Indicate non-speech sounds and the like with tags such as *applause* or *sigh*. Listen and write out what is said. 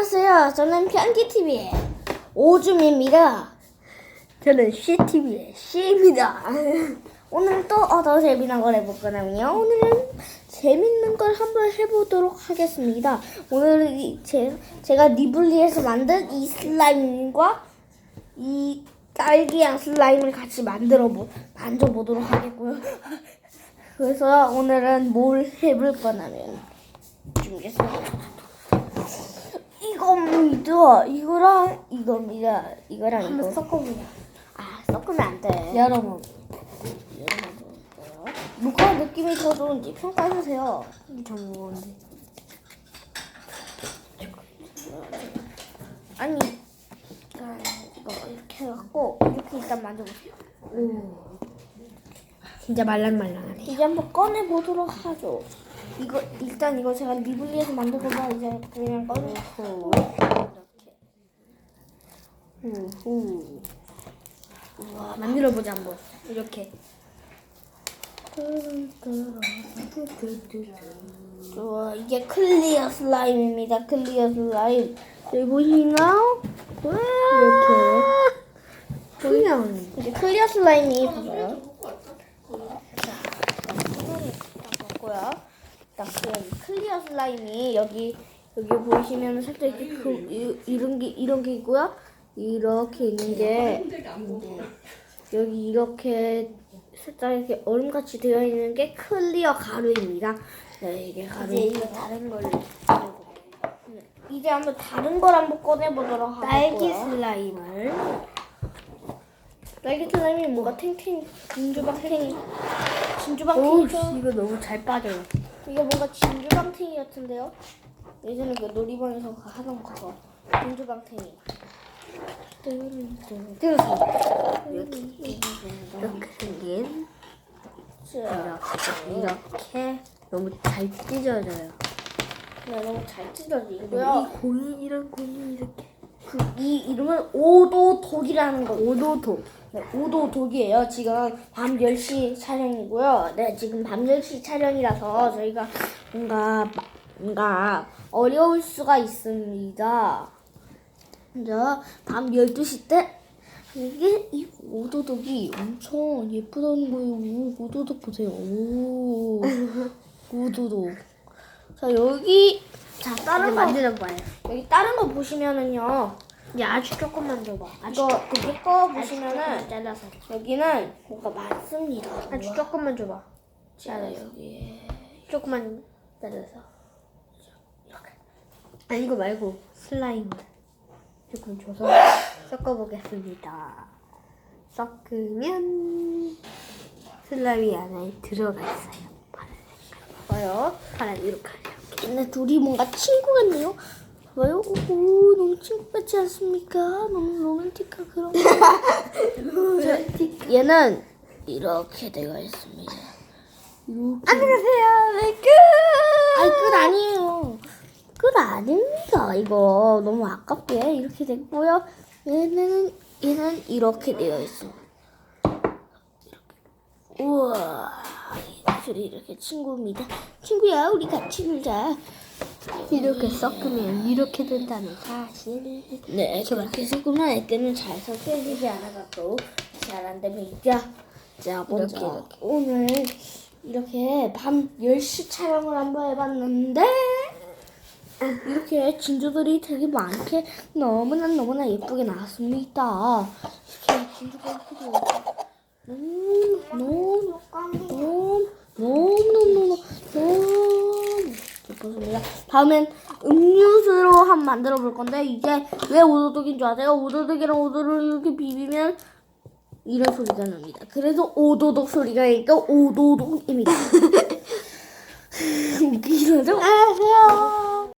안녕하세요. 저는 편기TV의 오줌입니다. 저는 CTV의 C입니다. *laughs* 오늘 또 어더 재미난 걸 해볼 거라며 오늘은 재밌는 걸 한번 해보도록 하겠습니다. 오늘은 이 제, 제가 니블리에서 만든 이 슬라임과 이 딸기향 슬라임을 같이 만들어 보, 만져보도록 하겠고요. *laughs* 그래서 오늘은 뭘 해볼 거냐면 준비했습니다. 이겁니다. 이거랑 이겁니다. 이거랑 이거 섞어보자. 아 섞으면 안 돼. 여러분, 누가 느낌이 더 좋은지 평가해주세요. 저 무거운데. 아니 자, 이거 이렇게 해갖고 이렇게 일단 만져보세요. 오. 진짜 말랑말랑하네. 이제 한번 꺼내 보도록 하죠. 이거 일단 이거 제가 리블리에서 만들어봐 이제 그냥 꺼내고 이렇게. 후. 우와, 만들어 보자, 한번. 이렇게. 좋아 이게 클리어 슬라임입니다. 클리어 슬라임. 여기 보시나요? 와! 그냥. 이제 클리어 슬라임이 보여요. 자, 손을 닦았고요. 딱 여기 클리어 슬라임이 여기 여기 보시면 살짝 이렇게 그, 이, 이런 게 이런 게 있고요. 이렇게 있는 게 여기 이렇게 살짝 이렇게 얼음같이 되어 있는 게 클리어 가루입니다. 네, 이게 가루. 이제 이거 다른 걸로. 네, 이제 한번 다른 걸 한번 꺼내 보도록 하고요. 딸기 슬라임을. 딸기 슬라임이 뭔가 탱탱 진주방탱 오, 진주방탱이죠. 이거 너무 잘 빠져요. 이게 뭔가 진주방탱이 같은데요? 예전에 그 놀이방에서 하던 그거 진주방탱이. 뜯었습니다. 이렇게. 이렇게 생긴. 자, 이렇게. 이렇게. 너무 잘 찢어져요. 네, 너무 잘이 찢어지고요. 공이, 이런 공이 이렇게. 그, 이 이름은 오도독이라는 거. 오도독. 네, 오도독이에요. 지금 밤 10시 촬영이고요. 네, 지금 밤 10시 촬영이라서 저희가 뭔가, 뭔가 어려울 수가 있습니다. 먼저 밤 12시 때 이게 이 오도독이 엄청 예쁘다는 거예요. 오, 오도독 보세요. 오, *laughs* 오도독. 자, 여기, 자, 다른 거, 만들어봐요. 여기 다른 거 보시면은요. 야, 아주 조금 만들어봐. 아주 이거 그거 보시면은 잘라서. 여기는 뭐가 많습니다. 아주 조금만 줘봐. 자 여기에 조금만 잘라서. 아 이거 말고 슬라임 조금 줘서 섞어보겠습니다. 섞으면 슬라임이 안에 들어가 있어요. 봐요. 파란 이렇게 근데 둘이 뭔가 친구 같네요. 봐요. 오 너무 친구 같지 않습니까? 너무 로맨틱한 그런. 자, *laughs* 얘는 이렇게 되어 있습니다. 이렇게. 안녕하세요. 네, 끝. 아니 끝 아니에요. 끝 아닙니다. 이거 너무 아깝게 이렇게 됐고요. 얘는 얘는 이렇게 되어 있습니다. 이렇게. 우와, 둘이 이렇게 친구입니다. 친구야, 우리 같이 놀자. 이렇게 섞으면 이렇게 된다는 사실. 네, 그렇게 섞으면 애들은 잘 섞여지지 않아갖고 잘 안 됩니다. 자, 먼저 이렇게, 이렇게. 오늘 이렇게 밤 10시 촬영을 한번 해봤는데 이렇게 진주들이 되게 많게 너무나 너무나 예쁘게 나왔습니다. 이렇게 진주가 예쁘게 너무 너무 너무 너무 예쁘습니다. 다음엔 음료수로 한번 만들어 볼 건데 이게 왜 오도독인 줄 아세요? 오도독이랑 오도를 이렇게 비비면 이런 소리가 납니다. 그래서 오도독 소리가 나니까 오도독입니다. 웃기죠? 안녕하세요.